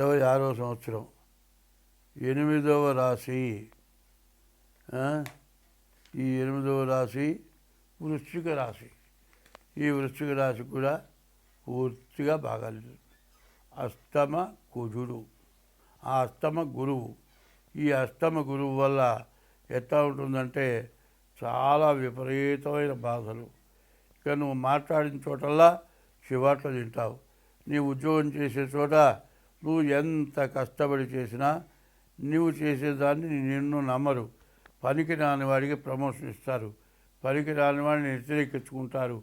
ఇరవై ఆరో సంవత్సరం. ఎనిమిదవ రాశి ఈ ఎనిమిదవ రాశి వృశ్చిక రాశి. ఈ వృశ్చిక రాశి కూడా పూర్తిగా బాగాలేదు. అష్టమ కుజుడు ఆ అష్టమ గురువు. ఈ అష్టమ గురువు వల్ల ఎట్లా ఉంటుందంటే చాలా విపరీతమైన బాధలు. ఇక నువ్వు మాట్లాడిన చోటల్లా చివాట్లు తింటావు. నీ ఉద్యోగం చేసే చోట నువ్వు ఎంత కష్టపడి చేసినా నువ్వు చేసేదాన్ని నిన్ను నమ్మరు. పనికి రాని వాడికి ప్రమోషన్ ఇస్తారు. పనికి రాని వాడిని వ్యతిరేకించుకుంటారు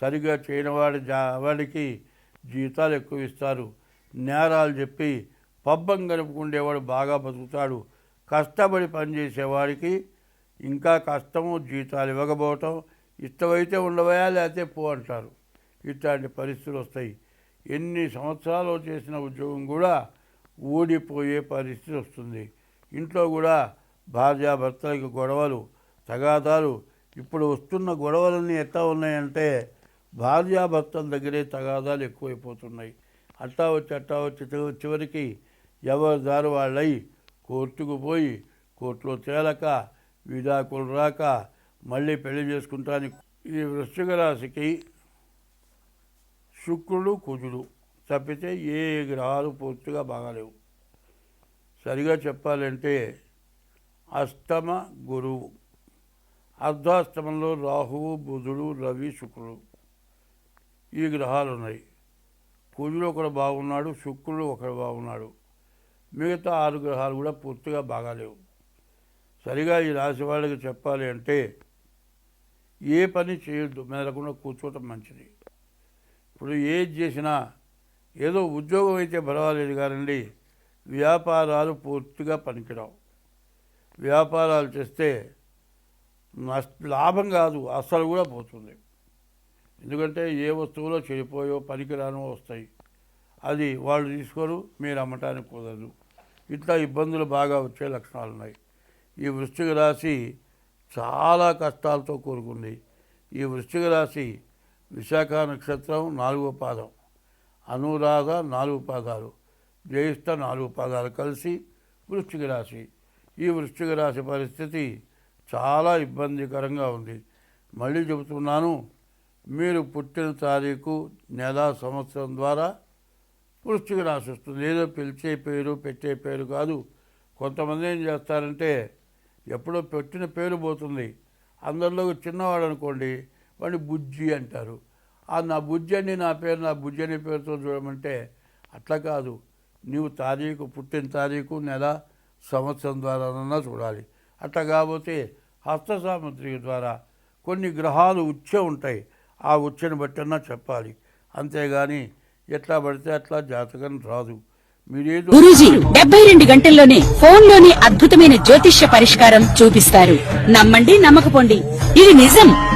సరిగా చేయని వాడి జా వాడికి జీతాలు ఎక్కువ ఇస్తారు. నేరాలు చెప్పి పబ్బం గడుపుకుండేవాడు బాగా బతుకుతాడు. కష్టపడి పనిచేసేవాడికి ఇంకా కష్టము జీతాలు ఇవ్వకపోవటం ఇష్టమైతే ఉండవయా లేకపోతే పో అంటారు. ఇట్లాంటి పరిస్థితులు వస్తాయి. ఎన్ని సంవత్సరాలు చేసిన ఉద్యోగం కూడా ఊడిపోయే పరిస్థితి వస్తుంది. ఇంట్లో కూడా భార్యాభర్తలకు గొడవలు తగాదాలు ఇప్పుడు వస్తున్న గొడవలన్నీ ఎట్లా ఉన్నాయంటే భార్యాభర్తల దగ్గరే తగాదాలు ఎక్కువైపోతున్నాయి. అట్టా వచ్చి అట్టా వచ్చి చివరికి ఎవరి దారి వాళ్ళై కోర్టుకు పోయి కోర్టులో తేలక విడాకులు రాక మళ్ళీ పెళ్ళి చేసుకుంటానికి ఈ వృశ్చిక రాశికి శుక్రుడు కుజుడు. తప్పితే ఏ గ్రహాలు పూర్తిగా బాగాలేవు. సరిగా చెప్పాలంటే అష్టమ గురువు. అర్ధాష్టమంలో రాహువు బుధుడు రవి శుక్రుడు. ఈ గ్రహాలు ఉన్నాయి కుజుడు ఒకడు బాగున్నాడు శుక్రుడు ఒకడు బాగున్నాడు. మిగతా ఆరు గ్రహాలు కూడా పూర్తిగా బాగాలేవు. సరిగా ఈ రాశి వాళ్ళకి చెప్పాలి అంటే ఏ పని చేయొద్దు. మెదలకుండా కూర్చోవటం మంచిది. ఇప్పుడు ఏది చేసినా ఏదో ఉద్యోగం అయితే పర్వాలేదు కానండి వ్యాపారాలు పూర్తిగా పనికిరావు. వ్యాపారాలు చేస్తే నష్ట లాభం కాదు అస్సలు కూడా పోతుంది. ఎందుకంటే ఏ వస్తువులో చెడిపోయో పనికిరానో వస్తాయి. అది వాళ్ళు తీసుకోరు మీరు అమ్మటానికి కుదరదు. ఇట్లా ఇబ్బందులు బాగా వచ్చే లక్షణాలు ఉన్నాయి. ఈ వృశ్చిక రాశి చాలా కష్టాలతో కూరుకుంది ఈ వృశ్చిక రాశి విశాఖ నక్షత్రం నాలుగో పాదం అనురాధ నాలుగు పాదాలు జ్యేష్ఠ నాలుగు పాదాలు కలిసి వృశ్చిక రాశి. ఈ వృశ్చిక రాశి పరిస్థితి చాలా ఇబ్బందికరంగా ఉంది. మళ్ళీ చెబుతున్నాను మీరు పుట్టిన తారీఖు నెల సంవత్సరం ద్వారా వృశ్చిక రాశి వస్తుంది. ఏదో పిలిచే పేరు పెట్టే పేరు కాదు. కొంతమంది ఏం చేస్తారంటే ఎప్పుడో పెట్టిన పేరు పోతుంది. అందరిలో చిన్నవాడు అనుకోండి వాడిని బుజ్జి అంటారు. ఆ నా బుజ్జి అని నా పేరు నా బుజ్జి అనే పేరుతో చూడమంటే అట్లా కాదు. నీవు తారీఖు పుట్టిన తారీఖు నెల సంవత్సరం ద్వారానన్నా చూడాలి. అట్లా కాకపోతే హస్త సామగ్రి ద్వారా కొన్ని గ్రహాలు ఉచ్చ ఉంటాయి. ఆ ఉచ్చని బట్టన్నా చెప్పాలి. అంతేగాని ఎట్లా పడితే అట్లా జాతకం రాదు. మీరేదో గురూజీ డెబ్బై రెండు గంటల్లోనే ఫోన్లోని అద్భుతమైన జ్యోతిష్య పరిష్కారం చూపిస్తారు. నమ్మండి నమ్మకపోండి. ఇది నిజం.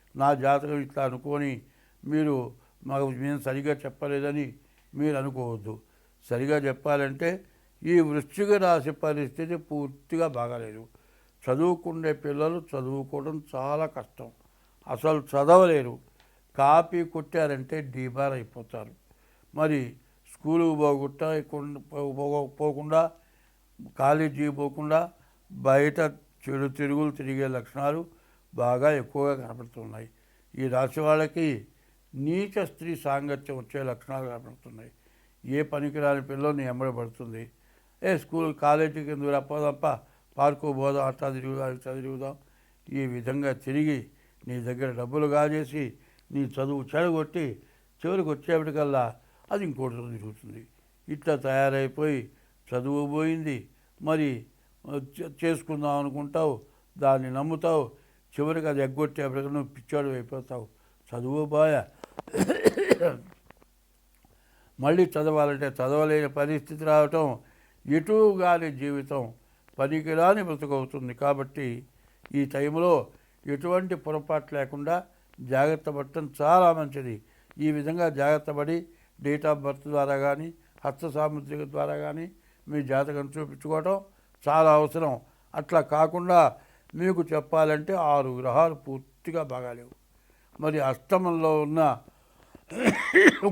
నా జాతకం ఇట్లా అనుకొని మీరు మాకు మేము సరిగా చెప్పలేదని మీరు అనుకోవద్దు. సరిగా చెప్పాలంటే ఈ వృశ్చిక రాశి పరిస్థితి పూర్తిగా బాగాలేదు. చదువుకునే పిల్లలు చదువుకోవడం చాలా కష్టం. అసలు చదవలేరు. కాపీ కొట్టారంటే డీబార్ అయిపోతారు. మరి స్కూలుకు పోగొట్ట పోకుండా కాలేజీ పోకుండా బయట చెడు తిరుగులు తిరిగే లక్షణాలు బాగా ఎక్కువగా కనపడుతున్నాయి. ఈ రాశి వాళ్ళకి నీచ స్త్రీ సాంగత్యం వచ్చే లక్షణాలు కనపడుతున్నాయి. ఏ పనికిరాని పిల్లలు నీ ఏ స్కూల్ కాలేజీకి ఎందుకు రప్పదప్ప పార్కు పోదాం అట్టా తిరుగుదాం ఇట్టా తిరుగుదాం ఈ విధంగా తిరిగి నీ దగ్గర డబ్బులు కాజేసి నీ చదువు చెడగొట్టి చివరికి వచ్చేప్పటికల్లా అది ఇంకోటి తిరుగుతుంది ఇట్లా తయారైపోయి చదువు పోయింది. మరి చేసుకుందాం అనుకుంటావు. దాన్ని నమ్ముతావు. చివరికి అది ఎగ్గొట్టేప్పటికి నువ్వు పిచ్చాడు అయిపోతావు. చదువు బాయ. మళ్ళీ చదవాలంటే చదవలేని పరిస్థితి రావటం ఇటు గాని జీవితం పనికిరాని బ్రతుకవుతుంది. కాబట్టి ఈ టైంలో ఎటువంటి పొరపాటు లేకుండా జాగ్రత్త పడటం చాలా మంచిది. ఈ విధంగా జాగ్రత్త పడి డేట్ ఆఫ్ బర్త్ ద్వారా కానీ హస్త సాముద్రిక ద్వారా కానీ మీ జాతకం చూపించుకోవటం చాలా అవసరం. అట్లా కాకుండా మీకు చెప్పాలంటే ఆరు గ్రహాలు పూర్తిగా బాగాలేవు. మరి అష్టమంలో ఉన్న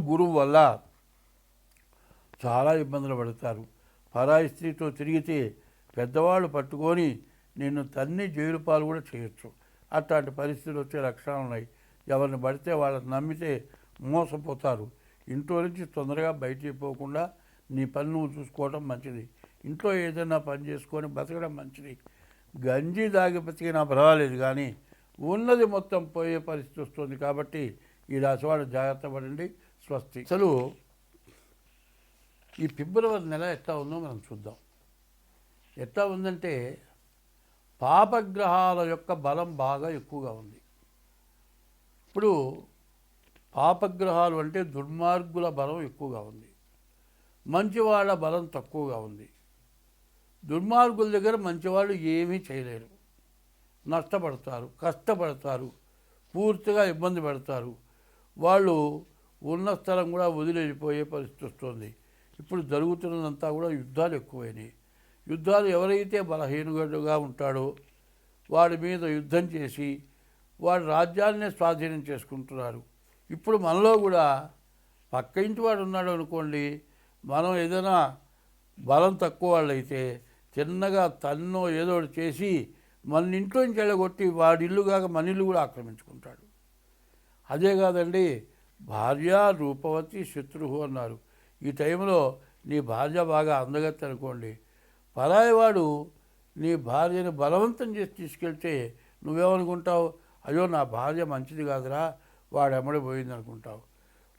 గురువు వల్ల చాలా ఇబ్బందులు పడతారు. పరాయి స్త్రీతో తిరిగితే పెద్దవాళ్ళు పట్టుకొని నిన్ను తన్ని జైలు పాలు కూడా చేయొచ్చు. అట్లాంటి పరిస్థితులు వచ్చే లక్షణాలు ఉన్నాయి. ఎవరిని పడితే వాళ్ళని నమ్మితే మోసపోతారు. ఇంట్లో నుంచి తొందరగా బయటికి పోకుండా నీ పని నువ్వు చూసుకోవడం మంచిది. ఇంట్లో ఏదైనా పని చేసుకొని బతకడం మంచిది. గంజి దాగి బతికినా పర్వాలేదు కానీ ఉన్నది మొత్తం పోయే పరిస్థితి వస్తుంది కాబట్టి ఈ రాసివాడు జాగ్రత్త పడండి స్వస్తి. అసలు ఈ ఫిబ్రవరి నెల ఎట్లా ఉందో మనం చూద్దాం. ఎట్లా ఉందంటే పాపగ్రహాల యొక్క బలం బాగా ఎక్కువగా ఉంది. ఇప్పుడు పాపగ్రహాలు అంటే దుర్మార్గుల బలం ఎక్కువగా ఉంది. మంచివాళ్ళ బలం తక్కువగా ఉంది. దుర్మార్గుల దగ్గర మంచివాళ్ళు ఏమీ చేయలేరు. నష్టపడతారు కష్టపడతారు పూర్తిగా ఇబ్బంది పెడతారు. వాళ్ళు ఉన్న స్థలం కూడా వదిలేపోయే పరిస్థితి వస్తుంది. ఇప్పుడు జరుగుతున్నదంతా కూడా యుద్ధాలు ఎక్కువైనాయి. యుద్ధాలు ఎవరైతే బలహీనుగా ఉంటాడో వాడి మీద యుద్ధం చేసి వాడి రాజ్యాన్నే స్వాధీనం చేసుకుంటున్నారు. ఇప్పుడు మనలో కూడా పక్క ఇంటి వాడు ఉన్నాడు అనుకోండి మనం ఏదైనా బలం తక్కువ వాళ్ళైతే చిన్నగా తన్నో ఏదో చేసి మన ఇంట్లో నుంచి వెళ్ళగొట్టి వాడి ఇల్లు కాక మన ఇల్లు కూడా ఆక్రమించుకుంటాడు. అదే కాదండి భార్య రూపవతి శత్రువు అన్నారు. ఈ టైంలో నీ భార్య బాగా అందగత్తి అనుకోండి. పరాయివాడు నీ భార్యని బలవంతం చేసి తీసుకెళ్తే నువ్వేమనుకుంటావు? అయ్యో నా భార్య మంచిది కాదురా వాడు ఎమ్మడి పోయింది అనుకుంటావు.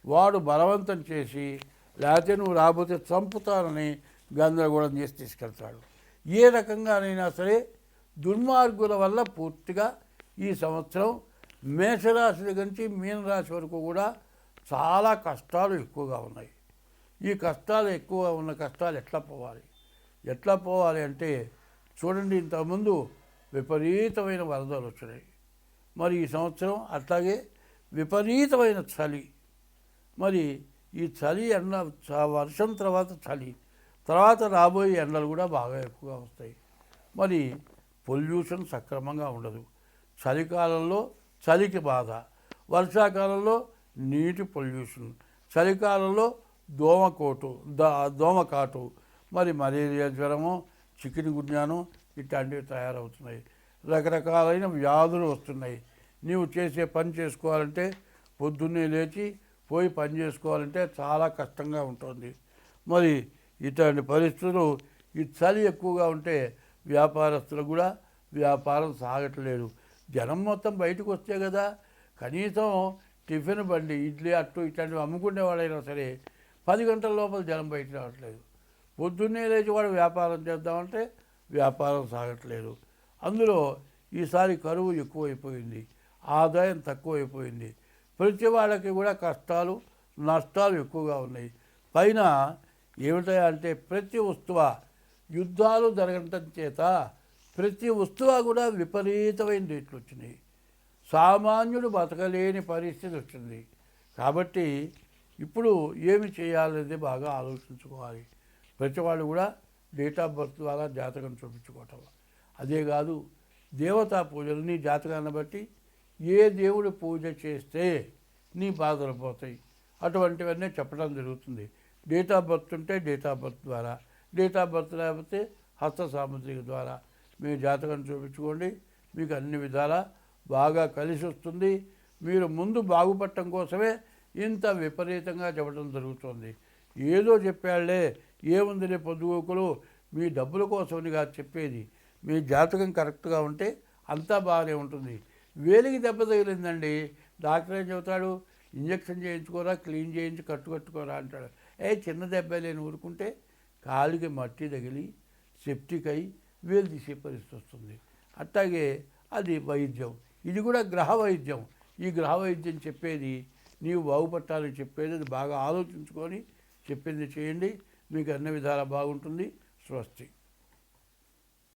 వాడు బలవంతం చేసి లేకపోతే నువ్వు రాబోతే చంపుతానని గందరగోళం చేసి తీసుకెళ్తాడు. ఏ రకంగానైనా సరే దుర్మార్గుల వల్ల పూర్తిగా ఈ సంవత్సరం మేషరాశి దగ్గర నుంచి మీనరాశి వరకు కూడా చాలా కష్టాలు ఎక్కువగా ఉన్నాయి. ఈ కష్టాలు ఎక్కువగా ఉన్న కష్టాలు ఎట్లా పోవాలి? ఎట్లా పోవాలి అంటే చూడండి ఇంతకుముందు విపరీతమైన వరదలు వచ్చినాయి. మరి ఈ సంవత్సరం అట్లాగే విపరీతమైన చలి. మరి ఈ చలి అన్న వర్షం తర్వాత చలి. తర్వాత రాబోయే ఎండలు కూడా బాగా ఎక్కువగా వస్తాయి. మరి పొల్యూషన్ సక్రమంగా ఉండదు. చలికాలంలో చలికి బాధ వర్షాకాలంలో నీటి పొల్యూషన్ చలికాలంలో దోమకోటు దోమకాటు మరి మలేరియా జ్వరము చికెన్ గున్యాను ఇట్లాంటివి తయారవుతున్నాయి. రకరకాలైన వ్యాధులు వస్తున్నాయి. నీవు చేసే పని చేసుకోవాలంటే పొద్దున్నే లేచి పోయి పని చేసుకోవాలంటే చాలా కష్టంగా ఉంటుంది. మరి ఇటువంటి పరిస్థితులు ఈ చలి ఎక్కువగా ఉంటే వ్యాపారస్తులు కూడా వ్యాపారం సాగట్లేదు. జనం మొత్తం బయటకు వస్తే కదా కనీసం టిఫిన్ బండి ఇడ్లీ అట్టు ఇట్లాంటివి అమ్ముకునే వాళ్ళైనా సరే పది గంటల లోపల జనం బయట రావట్లేదు. పొద్దున్నే లేచి వాడు వ్యాపారం చేద్దామంటే వ్యాపారం సాగట్లేదు. అందులో ఈసారి కరువు ఎక్కువైపోయింది ఆదాయం తక్కువైపోయింది. ప్రతి వాళ్ళకి కూడా కష్టాలు నష్టాలు ఎక్కువగా ఉన్నాయి. పైన ఏమిటా అంటే ప్రతి వస్తువ యుద్ధాలు జరగటం చేత ప్రతి వస్తువ కూడా విపరీతమైన రేట్లు వచ్చినాయి సామాన్యుడు బతకలేని పరిస్థితి వచ్చింది. కాబట్టి ఇప్పుడు ఏమి చేయాలనేది బాగా ఆలోచించుకోవాలి. ప్రతి వాళ్ళు కూడా డేట్ ఆఫ్ బర్త్ ద్వారా జాతకం చూపించుకోవటం. అదే కాదు దేవతా పూజలు నీ జాతకాన్ని బట్టి ఏ దేవుడు పూజ చేస్తే నీ బాధలు పోతాయి. అటువంటివన్నీ చెప్పడం జరుగుతుంది. డేట్ ఆఫ్ బర్త్ ఉంటే డేట్ ఆఫ్ బర్త్ ద్వారా డేట్ ఆఫ్ బర్త్ లేకపోతే హస్త సాముద్రిక ద్వారా. మీ జాతకం చూపించుకోండి. మీకు అన్ని విధాలా బాగా కలిసి వస్తుంది. మీరు ముందు బాగుపడటం కోసమే ఇంత విపరీతంగా చెప్పడం జరుగుతుంది. ఏదో చెప్పాళ్ళే ఏముందిలే పొద్దుగోకులు మీ డబ్బుల కోసమని కాదు చెప్పేది. మీ జాతకం కరెక్ట్గా ఉంటే అంతా బాగానే ఉంటుంది. వేలికి దెబ్బ తగిలిందండి. డాక్టర్ ఏం చెబుతాడు? ఇంజక్షన్ చేయించుకోరా క్లీన్ చేయించి కట్టు కట్టుకోరా అంటాడు. ఏ చిన్న దెబ్బ లేని ఊరుకుంటే కాలికి మట్టి తగిలి సెప్టిక్ అయి వేలు తీసే పరిస్థితి వస్తుంది. అట్లాగే అది వైద్యం. ఇది కూడా గ్రహ వైద్యం. ఈ గ్రహ వైద్యం చెప్పేది నీవు బాగుపట్టాలని చెప్పేది అది బాగా ఆలోచించుకొని చెప్పింది చేయండి. మీకు అన్ని విధాలా బాగుంటుంది. స్వస్తి.